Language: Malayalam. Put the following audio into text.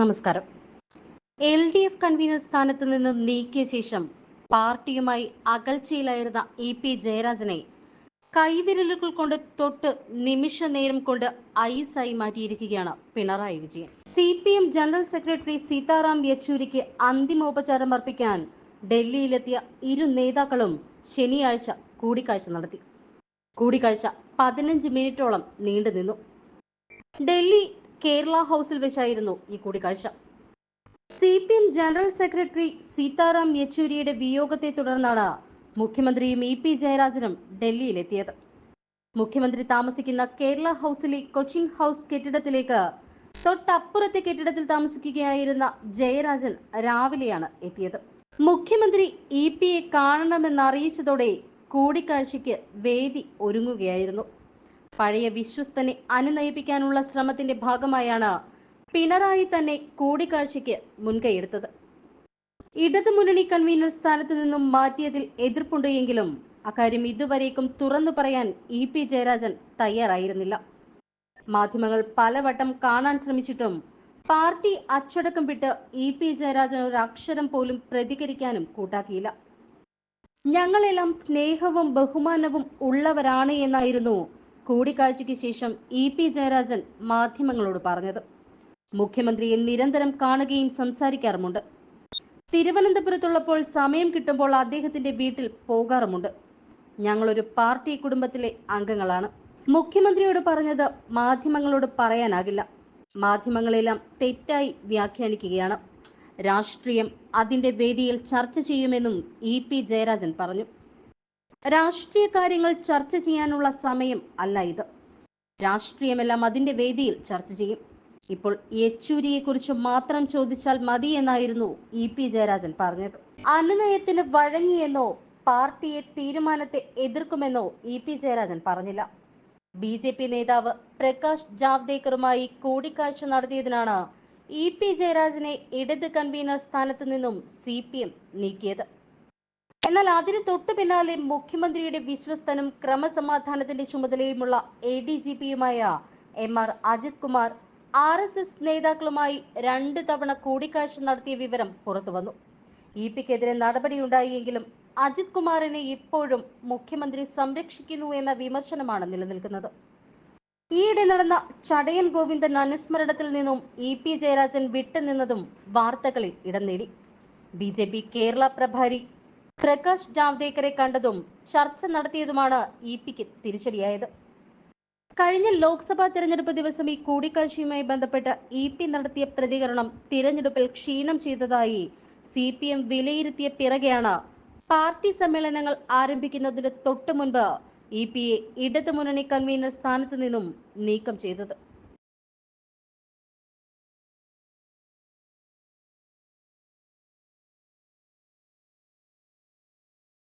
നമസ്കാരം. എൽ ഡി എഫ് കൺവീനർ സ്ഥാനത്ത് നിന്നും നീക്കിയ ശേഷം പാർട്ടിയുമായി അകൽച്ചയിലായിരുന്ന ഇ പി ജയരാജനെ കൈവിരലുകൾ കൊണ്ട് തൊട്ട് നിമിഷ നേരം കൊണ്ട് ഐസായി മാറ്റിയിരിക്കുകയാണ് Pinarayi Vijayan. C P M general secretary Sitaram യെച്ചൂരിക്ക് അന്തിമോപചാരം അർപ്പിക്കാൻ ഡൽഹിയിലെത്തിയ ഇരു നേതാക്കളും ശനിയാഴ്ച കൂടിക്കാഴ്ച നടത്തി. കൂടിക്കാഴ്ച പതിനഞ്ച് മിനിറ്റോളം നീണ്ടുനിന്നു. ഡൽഹി കേരള ഹൗസിൽ വെച്ചായിരുന്നു ഈ കൂടിക്കാഴ്ച. C P M general secretary Sitaram യെച്ചൂരിയുടെ വിയോഗത്തെ തുടർന്നാണ് മുഖ്യമന്ത്രിയും ഇ പി ജയരാജനും ഡൽഹിയിലെത്തിയത്. മുഖ്യമന്ത്രി താമസിക്കുന്ന കേരള ഹൗസിലെ കൊച്ചിൻ ഹൗസ് കെട്ടിടത്തിലേക്ക് തൊട്ടപ്പുറത്തെ കെട്ടിടത്തിൽ താമസിക്കുകയായിരുന്ന ജയരാജൻ രാവിലെയാണ് എത്തിയത്. മുഖ്യമന്ത്രി ഇ പിയെ കാണണമെന്നറിയിച്ചതോടെ കൂടിക്കാഴ്ചയ്ക്ക് വേദി ഒരുങ്ങുകയായിരുന്നു. പഴയ വിശ്വസ്തനെ അനുനയിപ്പിക്കാനുള്ള ശ്രമത്തിന്റെ ഭാഗമായാണ് പിണറായി തന്നെ കൂടിക്കാഴ്ചയ്ക്ക് മുൻകൈയെടുത്തത്. ഇടതുമുന്നണി കൺവീനർ സ്ഥാനത്ത് നിന്നും മാറ്റിയതിൽ എതിർപ്പുണ്ടെങ്കിലും അക്കാര്യം ഇതുവരേക്കും തുറന്നു പറയാൻ ഇ പി ജയരാജൻ തയ്യാറായിരുന്നില്ല. മാധ്യമങ്ങൾ പലവട്ടം കാണാൻ ശ്രമിച്ചിട്ടും പാർട്ടി അച്ചടക്കം വിട്ട് ഇ പി ജയരാജൻ ഒരു അക്ഷരം പോലും പ്രതികരിക്കാനും കൂട്ടാക്കിയില്ല. ഞങ്ങളെല്ലാം സ്നേഹവും ബഹുമാനവും ഉള്ളവരാണ് എന്നായിരുന്നു കൂടിക്കാഴ്ചയ്ക്ക് ശേഷം ഇ പി ജയരാജൻ മാധ്യമങ്ങളോട് പറഞ്ഞത്. മുഖ്യമന്ത്രിയെ നിരന്തരം കാണുകയും സംസാരിക്കാറുമുണ്ട്. തിരുവനന്തപുരത്തുള്ളപ്പോൾ സമയം കിട്ടുമ്പോൾ അദ്ദേഹത്തിന്റെ വീട്ടിൽ പോകാറുമുണ്ട്. ഞങ്ങളൊരു പാർട്ടി കുടുംബത്തിലെ അംഗങ്ങളാണ്. മുഖ്യമന്ത്രിയോട് പറഞ്ഞത് മാധ്യമങ്ങളോട് പറയാനാകില്ല. മാധ്യമങ്ങളെല്ലാം തെറ്റായി വ്യാഖ്യാനിക്കുകയാണ്. രാഷ്ട്രീയം അതിന്റെ വേദിയിൽ ചർച്ച ചെയ്യുമെന്നും ഇ പി ജയരാജൻ പറഞ്ഞു. രാഷ്ട്രീയ കാര്യങ്ങൾ ചർച്ച ചെയ്യാനുള്ള സമയം അല്ല ഇത്. രാഷ്ട്രീയമെല്ലാം അതിന്റെ വേദിയിൽ ചർച്ച ചെയ്യും. ഇപ്പോൾ യെച്ചൂരിയെ കുറിച്ച് മാത്രം ചോദിച്ചാൽ മതി എന്നായിരുന്നു ഇ പി ജയരാജൻ പറഞ്ഞത്. അനുനയത്തിന് വഴങ്ങിയെന്നോ പാർട്ടിയെ തീരുമാനത്തെ എതിർക്കുമെന്നോ ഇ പി ജയരാജൻ പറഞ്ഞില്ല. ബി ജെ പി നേതാവ് പ്രകാശ് ജാവ്ദേക്കറുമായി കൂടിക്കാഴ്ച നടത്തിയതിനാണ് ഇ പി ജയരാജനെ ഇടത് കൺവീനർ സ്ഥാനത്ത് നിന്നും സി പി എം നീക്കിയത്. എന്നാൽ അതിന് തൊട്ടു പിന്നാലെ മുഖ്യമന്ത്രിയുടെ വിശ്വസ്തനും ക്രമസമാധാനത്തിന്റെ ചുമതലയുമുള്ള A D G പിയുമായ M R Ajith Kumar R S S നേതാക്കളുമായി രണ്ട് തവണ കൂടിക്കാഴ്ച നടത്തിയ വിവരം പുറത്തുവന്നു ഇ പിക്കെതിരെ നടപടിയുണ്ടായെങ്കിലും അജിത് കുമാറിനെ ഇപ്പോഴും മുഖ്യമന്ത്രി സംരക്ഷിക്കുന്നു എന്ന വിമർശനമാണ് നിലനിൽക്കുന്നത്. ഈയിടെ നടന്ന ചടയൻ ഗോവിന്ദൻ അനുസ്മരണത്തിൽ നിന്നും ഇ പി ജയരാജൻ വിട്ടുനിന്നതും വാർത്തകളിൽ ഇടം നേടി. ബി ജെ പി കേരള പ്രഭാരി പ്രകാശ് ജാവ്ദേക്കറെ കണ്ടതും ചർച്ച നടത്തിയതുമാണ് ഇ പിക്ക് തിരിച്ചടിയായത്. കഴിഞ്ഞ ലോക്സഭാ തെരഞ്ഞെടുപ്പ് ദിവസം ഈ കൂടിക്കാഴ്ചയുമായി ബന്ധപ്പെട്ട് ഇ പി നടത്തിയ പ്രതികരണം തിരഞ്ഞെടുപ്പിൽ ക്ഷീണം ചെയ്തതായി സി പി എം വിലയിരുത്തിയ പിറകെയാണ് പാർട്ടി സമ്മേളനങ്ങൾ ആരംഭിക്കുന്നതിന് തൊട്ടു മുൻപ് ഇ പിയെ ഇടതുമുന്നണി കൺവീനർ സ്ഥാനത്ത് നിന്നും നീക്കം ചെയ്തത്.